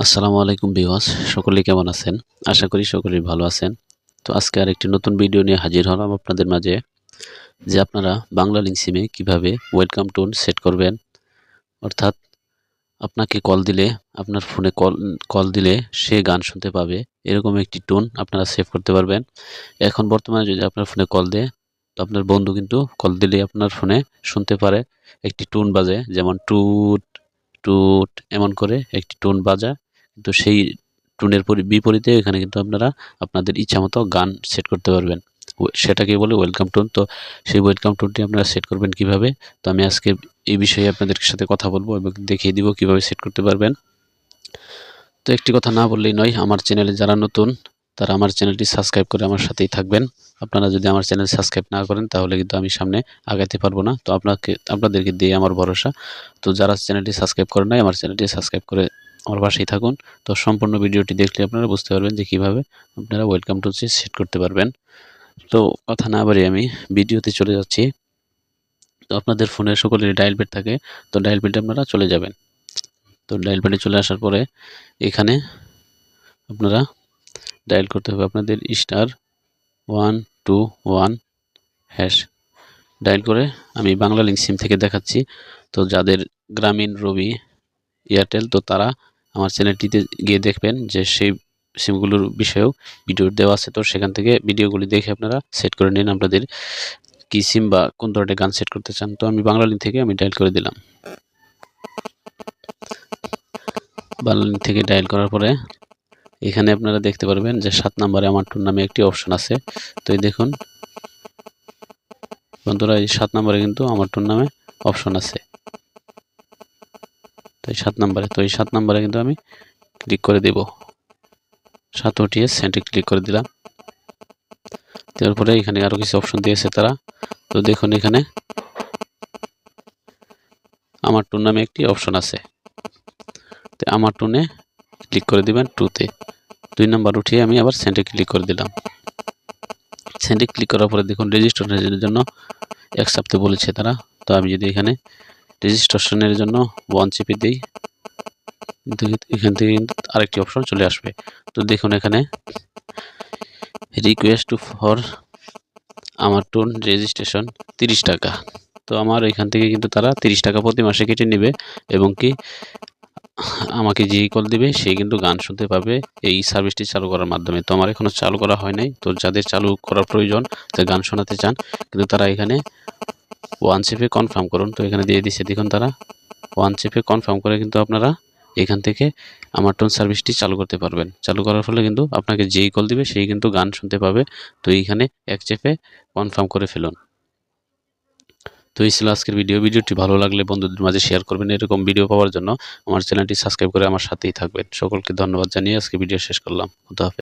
আসসালামু আলাইকুম বিওয়াস সকলে কেমন আছেন? আশা করি সকলেই ভালো আছেন। তো আজকে আর একটি নতুন ভিডিও নিয়ে হাজির হলাম আপনাদের মাঝে, যে আপনারা বাংলা লিঙ্ক সিমে কীভাবে ওয়েলকাম টোন সেট করবেন। অর্থাৎ আপনাকে কল দিলে, আপনার ফোনে কল কল দিলে সে গান শুনতে পাবে। এরকম একটি টোন আপনারা সেভ করতে পারবেন। এখন বর্তমানে যদি আপনার ফোনে কল দেয়, তো আপনার বন্ধু কিন্তু কল দিলে আপনার ফোনে শুনতে পারে। একটি টোন বাজে, যেমন টুট টুট, এমন করে একটি টোন বাজা। কিন্তু সেই টোনের বিপরীতে এখানে কিন্তু আপনারা আপনাদের ইচ্ছা মতো গান সেট করতে পারবেন। সেটাকে বলে ওয়েলকাম টোন তো সেই ওয়েলকাম টোনটি আপনারা সেট করবেন কীভাবে? তো আমি আজকে এই বিষয়ে আপনাদের সাথে কথা বলব এবং দেখিয়ে দিব কীভাবে সেট করতে পারবেন। তো একটি কথা না বললেই নয়, আমার চ্যানেলে যারা নতুন, তারা আমার চ্যানেলটি সাবস্ক্রাইব করে আমার সাথেই থাকবেন। আপনারা যদি আমার চ্যানেল সাবস্ক্রাইব না করেন, তাহলে কিন্তু আমি সামনে আগাতে পারব না। তো আপনাকে, আপনাদেরকে দিয়ে আমার ভরসা। তো যারা চ্যানেলটি সাবস্ক্রাইব করে নাই, আমার চ্যানেলটি সাবস্ক্রাইব করে আমার পাশেই থাকুন। তো সম্পূর্ণ ভিডিওটি দেখলে আপনারা বুঝতে পারবেন যে কীভাবে আপনারা ওয়েলকাম টু সেট করতে পারবেন। তো কথা না বাড়ি আমি ভিডিওতে চলে যাচ্ছি। তো আপনাদের ফোনে সকলের ডায়াল প্যাড থাকে। তো ডায়াল প্যাডে আপনারা চলে যাবেন। তো ডায়াল প্যাডে চলে আসার পরে এখানে আপনারা ডায়াল করতে হবে। আপনাদের star one two one hash dial করে আমি বাংলা লিঙ্ক সিম থেকে দেখাচ্ছি। তো যাদের গ্রামীণ রবি এয়ারটেল, তো তারা আমার চ্যানেলটিতে গিয়ে দেখবেন যে সেই সিমগুলোর বিষয়েও ভিডিও দেওয়া আছে। তো সেখান থেকে ভিডিওগুলি দেখে আপনারা সেট করে নিন আপনাদের কি সিম বা কোন ধরনের গান সেট করতে চান। তো আমি বাংলা লিঙ্ক থেকে আমি ডায়াল করে দিলাম। বাংলা লিঙ্ক থেকে ডায়াল করার পরে এখানে আপনারা দেখতে পারবেন যে সাত নম্বরে আমার টুর নামে একটি অপশন আছে। তো এই দেখুন, বন্ধুরা এই সাত নম্বরে কিন্তু আমার টুর নামে অপশন আছে। তো এই সাত নম্বরে। তো এই সাত নম্বরে কিন্তু আমি ক্লিক করে দেব। সাত উঠিয়ে সেন্টে ক্লিক করে দিলাম। দেওয়ার পরে এখানে আরও কিছু অপশন দিয়েছে তারা। তো দেখুন এখানে আমার টুর নামে একটি অপশন আছে। তো আমার টুনে ক্লিক করে দিবেন টুতে দুই নাম্বার উঠিয়ে আমি আবার সেন্টে ক্লিক করে দিলাম। সেন্টে ক্লিক করার পরে দেখুন রেজিস্ট্রেশনের জন্য এক বলেছে তারা। তো আমি যদি এখানে রেজিস্ট্রেশনের জন্য ওয়ান চেপে দিই। এখান থেকে আরেকটি অপশন চলে আসবে। তো দেখুন এখানে রিকোয়েস্ট টু ফর আমার টোন রেজিস্ট্রেশন তিরিশ টাকা। তো আমার এখান থেকে কিন্তু তারা তিরিশ টাকা প্রতি মাসে কেটে নেবে এবং কি আমাকে যেই কল দিবে সে কিন্তু গান শুনতে পাবে এই সার্ভিসটি চালু করার মাধ্যমে। তো আমার এখনও চালু করা হয় নাই। তো যাদের চালু করার প্রয়োজন যে গান শোনাতে চান। কিন্তু তারা এখানে ওয়ান চেপে কনফার্ম করুন। তো এখানে দিয়ে দিচ্ছে দেখুন তারা। ওয়ান চেপে কনফার্ম করে কিন্তু আপনারা এখান থেকে আমার টোন সার্ভিসটি চালু করতে পারবেন। চালু করার ফলে কিন্তু আপনাকে যেই কল দিবে, সেই কিন্তু গান শুনতে পাবে। তো এইখানে এক চেপে কনফার্ম করে ফেলুন। তো এই ছিল আজকের ভিডিও ভিডিওটি ভালো লাগলে বন্ধুদের মাঝে শেয়ার করবেন। এরকম ভিডিও পাওয়ার জন্য আমার চ্যানেলটি সাবস্ক্রাইব করে আমার সাথেই থাকবেন। সকলকে ধন্যবাদ জানিয়ে আজকে ভিডিও শেষ করলাম। হতে